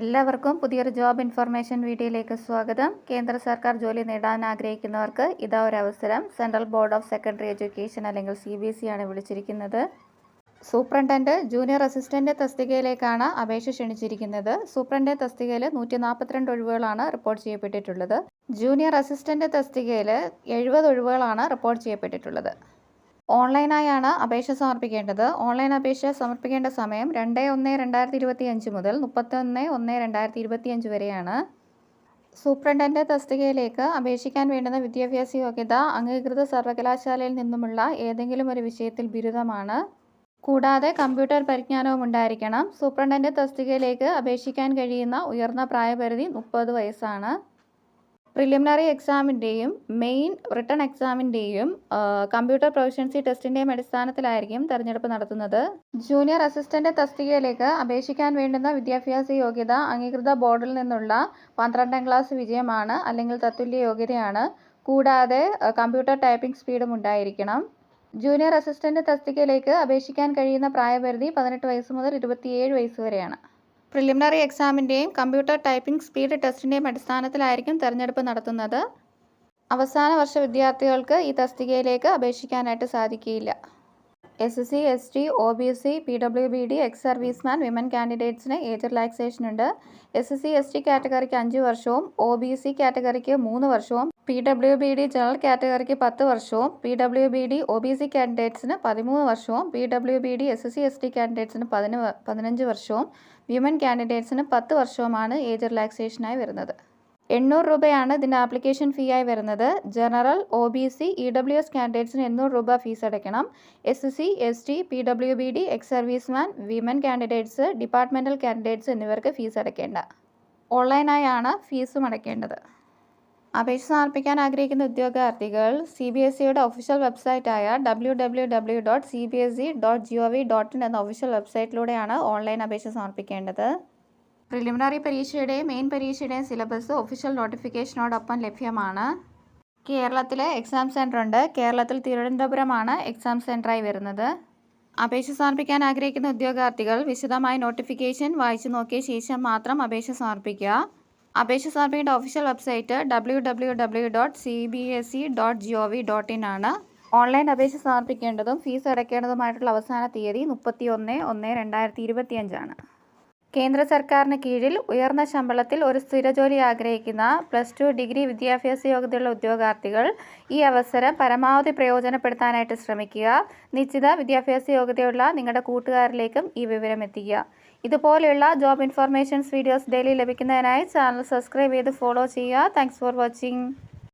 എല്ലാവർക്കും പുതിയൊരു job information വീഡിയോയിലേക്ക് സ്വാഗതം. കേന്ദ്ര സർക്കാർ ജോലി നേടാൻ ആഗ്രഹിക്കുന്നവർക്ക് ഇതാ ഒരു അവസരം. Central board of secondary education അല്ലെങ്കിൽ സി ബി എസ് ആണ് വിളിച്ചിരിക്കുന്നത്. സൂപ്രണ്ടന്റ് ജൂനിയർ അസിസ്റ്റന്റ് തസ്തികയിലേക്കാണ് അപേക്ഷ ക്ഷണിച്ചിരിക്കുന്നത്. സൂപ്രണ്ട് തസ്തികയിൽ നൂറ്റി നാൽപ്പത്തിരണ്ട് ഒഴിവുകളാണ് റിപ്പോർട്ട് ചെയ്യപ്പെട്ടിട്ടുള്ളത്. ജൂനിയർ അസിസ്റ്റന്റ് തസ്തികയിൽ എഴുപത് ഒഴിവുകളാണ് റിപ്പോർട്ട് ചെയ്യപ്പെട്ടിട്ടുള്ളത്. ഓൺലൈനായാണ് അപേക്ഷ സമർപ്പിക്കേണ്ടത്. ഓൺലൈൻ അപേക്ഷ സമർപ്പിക്കേണ്ട സമയം രണ്ട് ഒന്ന് രണ്ടായിരത്തി ഇരുപത്തി അഞ്ച് മുതൽ മുപ്പത്തൊന്ന് ഒന്ന് രണ്ടായിരത്തി ഇരുപത്തി അഞ്ച് വരെയാണ്. സൂപ്രണ്ടന്റ് തസ്തികയിലേക്ക് അപേക്ഷിക്കാൻ വേണ്ടുന്ന വിദ്യാഭ്യാസ യോഗ്യത അംഗീകൃത സർവകലാശാലയിൽ നിന്നുമുള്ള ഏതെങ്കിലും ഒരു വിഷയത്തിൽ ബിരുദമാണ്. കൂടാതെ കമ്പ്യൂട്ടർ പരിജ്ഞാനവും ഉണ്ടായിരിക്കണം. സൂപ്രണ്ടന്റ് തസ്തികയിലേക്ക് അപേക്ഷിക്കാൻ കഴിയുന്ന ഉയർന്ന പ്രായപരിധി മുപ്പത് വയസ്സാണ്. പ്രിലിമിനറി എക്സാമിന്റെയും മെയിൻ റിട്ടേൺ എക്സാമിന്റെയും കമ്പ്യൂട്ടർ പ്രൊഫഷൻസി ടെസ്റ്റിന്റെയും അടിസ്ഥാനത്തിലായിരിക്കും തെരഞ്ഞെടുപ്പ് നടത്തുന്നത്. ജൂനിയർ അസിസ്റ്റന്റ് തസ്തികയിലേക്ക് അപേക്ഷിക്കാൻ വേണ്ടുന്ന വിദ്യാഭ്യാസ യോഗ്യത അംഗീകൃത ബോർഡിൽ നിന്നുള്ള പന്ത്രണ്ടാം ക്ലാസ് വിജയമാണ് അല്ലെങ്കിൽ തത്തുല്യ യോഗ്യതയാണ്. കൂടാതെ കമ്പ്യൂട്ടർ ടൈപ്പിംഗ് സ്പീഡും ഉണ്ടായിരിക്കണം. ജൂനിയർ അസിസ്റ്റന്റ് തസ്തികയിലേക്ക് അപേക്ഷിക്കാൻ കഴിയുന്ന പ്രായപരിധി പതിനെട്ട് വയസ്സ് മുതൽ ഇരുപത്തിയേഴ് വയസ്സ് വരെയാണ്. പ്രിലിമിനറി എക്സാമിന്റെയും കമ്പ്യൂട്ടർ ടൈപ്പിംഗ് സ്പീഡ് ടെസ്റ്റിന്റെയും അടിസ്ഥാനത്തിലായിരിക്കും തിരഞ്ഞെടുപ്പ് നടത്തുന്നത്. അവസാന വർഷ വിദ്യാർത്ഥികൾക്ക് ഈ തസ്തികയിലേക്ക് അപേക്ഷിക്കാനായിട്ട് സാധിക്കില്ല S S C S T O B C P W B D ex serviceman women കാൻഡിഡേറ്റ്സിന് age relaxation ഉണ്ട് S S C S T കാറ്റഗറിക്ക് അഞ്ച് വർഷവും ഒ ബി സി കാറ്റഗറിക്ക് മൂന്ന് വർഷവും P W B D general കാറ്റഗറിക്ക് പത്ത് വർഷവും P W B D O B C കാൻഡിഡേറ്റ്സിന് പതിമൂന്ന് വർഷവും P W B D S C S T കാൻഡിഡേറ്റ്സിന് പതിന് പതിനഞ്ച് വർഷവും വിമൻ കാൻഡിഡേറ്റ്സിന് പത്ത് വർഷവുമാണ് ഏജ് റിലാക്സേഷനായി വരുന്നത്. എണ്ണൂറ് രൂപയാണ് ഇതിന്റെ ആപ്ലിക്കേഷൻ ഫീ ആയി വരുന്നത്. General O B C E W S കാൻഡിഡേറ്റ്സിന് എണ്ണൂറ് രൂപ ഫീസ് അടയ്ക്കണം. S C S T P W B D ex serviceman women candidates departmental candidates എന്നിവർക്ക് ഫീസ് അടയ്ക്കേണ്ട. ഓൺലൈനായാണ് ഫീസും അടയ്ക്കേണ്ടത്. അപേക്ഷ സമർപ്പിക്കാൻ ആഗ്രഹിക്കുന്ന ഉദ്യോഗാർത്ഥികൾ സി ബി എസ് സിയുടെ official വെബ്സൈറ്റായ W W W dot C B S E dot G O V dot in എന്ന ഒഫീഷ്യൽ വെബ്സൈറ്റിലൂടെയാണ് ഓൺലൈൻ അപേക്ഷ സമർപ്പിക്കേണ്ടത്. പ്രിലിമിനറി പരീക്ഷയുടെയും മെയിൻ പരീക്ഷയുടെയും സിലബസ് ഒഫീഷ്യൽ നോട്ടിഫിക്കേഷനോടൊപ്പം ലഭ്യമാണ്. കേരളത്തിലെ എക്സാം സെന്റർ ഉണ്ട്. കേരളത്തിൽ തിരുവനന്തപുരമാണ് എക്സാം സെന്ററായി വരുന്നത്. അപേക്ഷ സമർപ്പിക്കാൻ ആഗ്രഹിക്കുന്ന ഉദ്യോഗാർത്ഥികൾ വിശദമായ നോട്ടിഫിക്കേഷൻ വായിച്ചു നോക്കിയ ശേഷം മാത്രം അപേക്ഷ സമർപ്പിക്കുക. അപേക്ഷ സമർപ്പിക്കേണ്ട official website W W W dot C B S E dot G O V dot in ആണ്. ഓൺലൈൻ അപേക്ഷ സമർപ്പിക്കേണ്ടതും ഫീസ് അടയ്ക്കേണ്ടതുമായിട്ടുള്ള അവസാന തീയതി മുപ്പത്തി ഒന്ന് ഒന്ന് രണ്ടായിരത്തി ഇരുപത്തിയഞ്ചാണ് കേന്ദ്ര സർക്കാരിന് കീഴിൽ ഉയർന്ന ശമ്പളത്തിൽ ഒരു സ്ഥിര ജോലി ആഗ്രഹിക്കുന്ന പ്ലസ് ടു ഡിഗ്രി വിദ്യാഭ്യാസ യോഗ്യതയുള്ള ഉദ്യോഗാർത്ഥികൾ ഈ അവസരം പരമാവധി പ്രയോജനപ്പെടുത്താനായിട്ട് ശ്രമിക്കുക. നിശ്ചിത വിദ്യാഭ്യാസ യോഗ്യതയുള്ള നിങ്ങളുടെ കൂട്ടുകാരിലേക്കും ഈ വിവരം എത്തിക്കുക. ഇതുപോലെയുള്ള ജോബ് ഇൻഫർമേഷൻസ് വീഡിയോസ് ഡെയിലി ലഭിക്കുന്നതിനായി ചാനൽ സബ്സ്ക്രൈബ് ചെയ്ത് ഫോളോ ചെയ്യുക. Thanks for watching